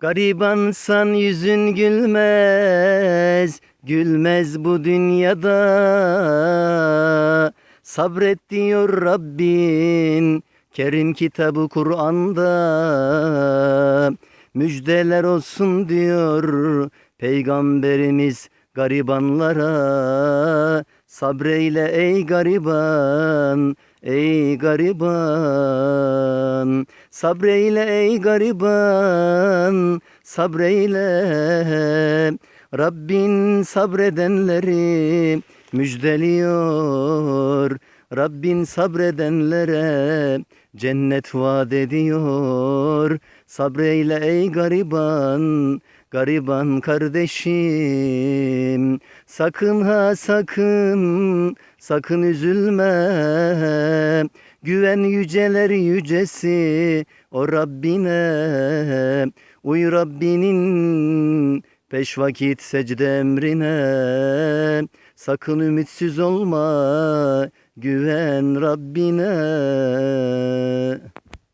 Garibansan yüzün gülmez, gülmez bu dünyada. Sabret diyor Rabbin, Kerim kitabı Kur'an'da. Müjdeler olsun diyor Peygamberimiz garibanlara. Sabreyle ey gariban, ey gariban. Sabreyle ey gariban, sabreyle. Rabbin sabredenleri müjdeliyor. Rabbin sabredenlere cennet vaat ediyor. Sabreyle ey gariban, gariban kardeşim. Sakın ha sakın, sakın üzülme. Güven yüceler yücesi o Rabbine. Uy Rabbinin peş vakit secde emrine. Sakın ümitsiz olma, güven Rabbine.